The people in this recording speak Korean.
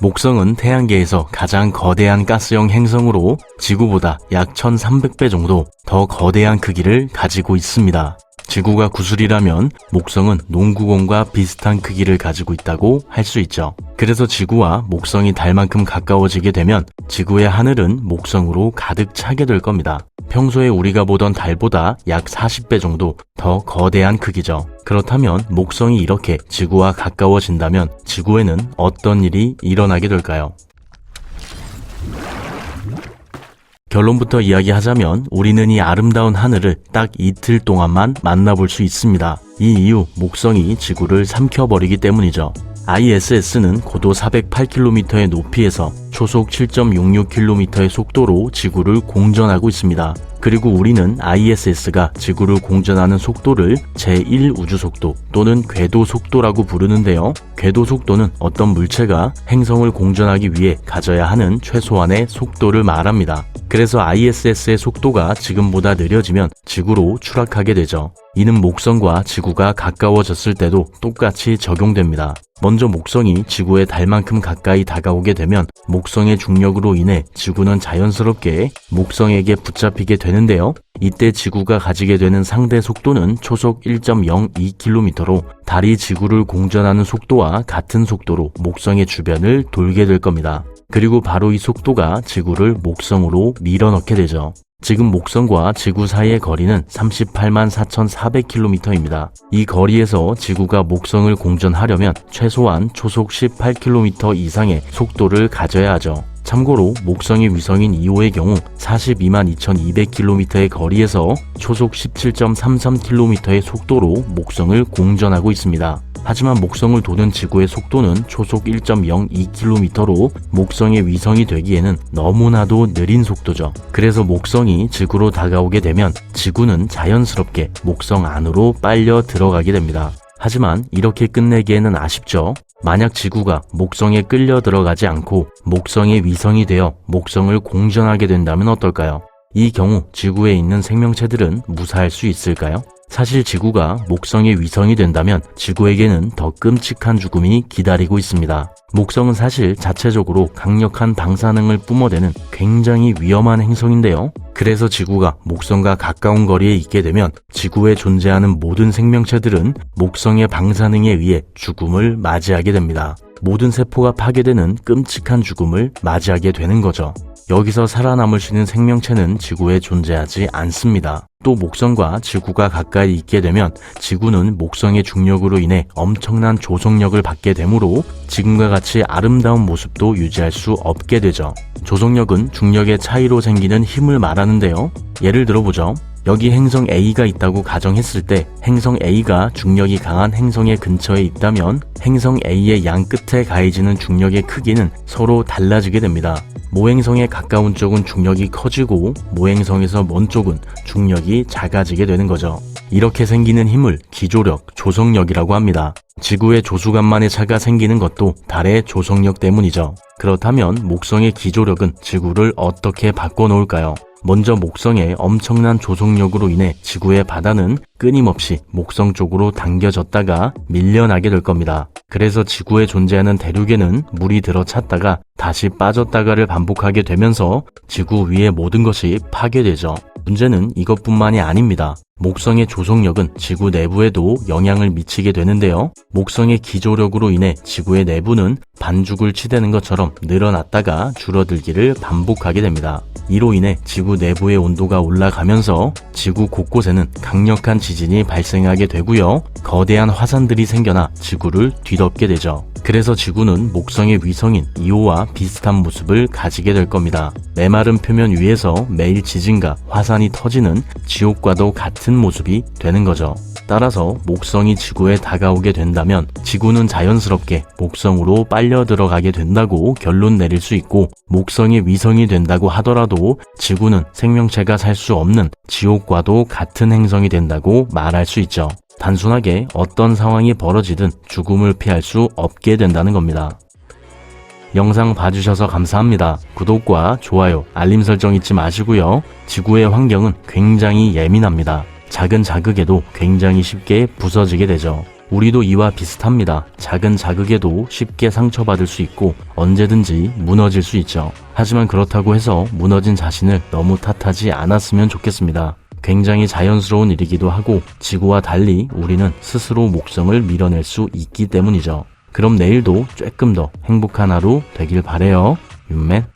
목성은 태양계에서 가장 거대한 가스형 행성으로 지구보다 약 1300배 정도 더 거대한 크기를 가지고 있습니다. 지구가 구슬이라면 목성은 농구공과 비슷한 크기를 가지고 있다고 할 수 있죠. 그래서 지구와 목성이 달 만큼 가까워지게 되면 지구의 하늘은 목성으로 가득 차게 될 겁니다. 평소에 우리가 보던 달보다 약 40배 정도 더 거대한 크기죠. 그렇다면 목성이 이렇게 지구와 가까워진다면 지구에는 어떤 일이 일어나게 될까요? 결론부터 이야기하자면 우리는 이 아름다운 하늘을 딱 이틀 동안만 만나볼 수 있습니다. 이 이유 목성이 지구를 삼켜버리기 때문이죠. ISS는 고도 408km의 높이에서 초속 7.66km의 속도로 지구를 공전하고 있습니다. 그리고 우리는 ISS가 지구를 공전하는 속도를 제1 우주 속도 또는 궤도 속도라고 부르는데요. 궤도 속도는 어떤 물체가 행성을 공전하기 위해 가져야 하는 최소한의 속도를 말합니다. 그래서 ISS의 속도가 지금보다 느려지면 지구로 추락하게 되죠. 이는 목성과 지구가 가까워졌을 때도 똑같이 적용됩니다. 먼저 목성이 지구에 달만큼 가까이 다가오게 되면 목성의 중력으로 인해 지구는 자연스럽게 목성에게 붙잡히게 되는데요. 이때 지구가 가지게 되는 상대 속도는 초속 1.02km로 달이 지구를 공전하는 속도와 같은 속도로 목성의 주변을 돌게 될 겁니다. 그리고 바로 이 속도가 지구를 목성으로 밀어넣게 되죠. 지금 목성과 지구 사이의 거리는 38만 4,400km입니다. 이 거리에서 지구가 목성을 공전하려면 최소한 초속 18km 이상의 속도를 가져야 하죠. 참고로 목성이 위성인 2호의 경우 42만 2200km의 거리에서 초속 17.33km의 속도로 목성을 공전하고 있습니다. 하지만 목성을 도는 지구의 속도는 초속 1.02km로 목성의 위성이 되기에는 너무나도 느린 속도죠. 그래서 목성이 지구로 다가오게 되면 지구는 자연스럽게 목성 안으로 빨려 들어가게 됩니다. 하지만 이렇게 끝내기에는 아쉽죠. 만약 지구가 목성에 끌려 들어가지 않고 목성의 위성이 되어 목성을 공전하게 된다면 어떨까요? 이 경우 지구에 있는 생명체들은 무사할 수 있을까요? 사실 지구가 목성의 위성이 된다면 지구에게는 더 끔찍한 죽음이 기다리고 있습니다. 목성은 사실 자체적으로 강력한 방사능을 뿜어대는 굉장히 위험한 행성인데요. 그래서 지구가 목성과 가까운 거리에 있게 되면 지구에 존재하는 모든 생명체들은 목성의 방사능에 의해 죽음을 맞이하게 됩니다. 모든 세포가 파괴되는 끔찍한 죽음을 맞이하게 되는 거죠. 여기서 살아남을 수 있는 생명체는 지구에 존재하지 않습니다. 또 목성과 지구가 가까이 있게 되면 지구는 목성의 중력으로 인해 엄청난 조성력을 받게 되므로 지금과 같이 아름다운 모습도 유지할 수 없게 되죠. 조성력은 중력의 차이로 생기는 힘을 말하는데요. 예를 들어보죠. 여기 행성 A가 있다고 가정했을 때 행성 A가 중력이 강한 행성의 근처에 있다면 행성 A의 양 끝에 가해지는 중력의 크기는 서로 달라지게 됩니다. 모행성에 가까운 쪽은 중력이 커지고 모행성에서 먼 쪽은 중력이 작아지게 되는 거죠. 이렇게 생기는 힘을 기조력, 조성력이라고 합니다. 지구의 조수간만의 차가 생기는 것도 달의 조성력 때문이죠. 그렇다면 목성의 기조력은 지구를 어떻게 바꿔놓을까요? 먼저 목성의 엄청난 조속력으로 인해 지구의 바다는 끊임없이 목성 쪽으로 당겨졌다가 밀려나게 될 겁니다. 그래서 지구에 존재하는 대륙에는 물이 들어찼다가 다시 빠졌다가를 반복하게 되면서 지구 위의 모든 것이 파괴되죠. 문제는 이것뿐만이 아닙니다. 목성의 조속력은 지구 내부에도 영향을 미치게 되는데요. 목성의 기조력으로 인해 지구의 내부는 반죽을 치대는 것처럼 늘어났다가 줄어들기를 반복하게 됩니다. 이로 인해 지구 내부의 온도가 올라가면서 지구 곳곳에는 강력한 지진이 발생하게 되고요. 거대한 화산들이 생겨나 지구를 뒤덮게 되죠. 그래서 지구는 목성의 위성인 이오와 비슷한 모습을 가지게 될 겁니다. 메마른 표면 위에서 매일 지진과 화산이 터지는 지옥과도 같은 모습이 되는 거죠. 따라서 목성이 지구에 다가오게 된다면 지구는 자연스럽게 목성으로 빨려 들어가게 된다고 결론 내릴 수 있고 목성이 위성이 된다고 하더라도 지구는 생명체가 살 수 없는 지옥과도 같은 행성이 된다고 말할 수 있죠. 단순하게 어떤 상황이 벌어지든 죽음을 피할 수 없게 된다는 겁니다. 영상 봐주셔서 감사합니다. 구독과 좋아요, 알림 설정 잊지 마시고요. 지구의 환경은 굉장히 예민합니다. 작은 자극에도 굉장히 쉽게 부서지게 되죠. 우리도 이와 비슷합니다. 작은 자극에도 쉽게 상처받을 수 있고 언제든지 무너질 수 있죠. 하지만 그렇다고 해서 무너진 자신을 너무 탓하지 않았으면 좋겠습니다. 굉장히 자연스러운 일이기도 하고 지구와 달리 우리는 스스로 목성을 밀어낼 수 있기 때문이죠. 그럼 내일도 조금 더 행복한 하루 되길 바래요. 윤맨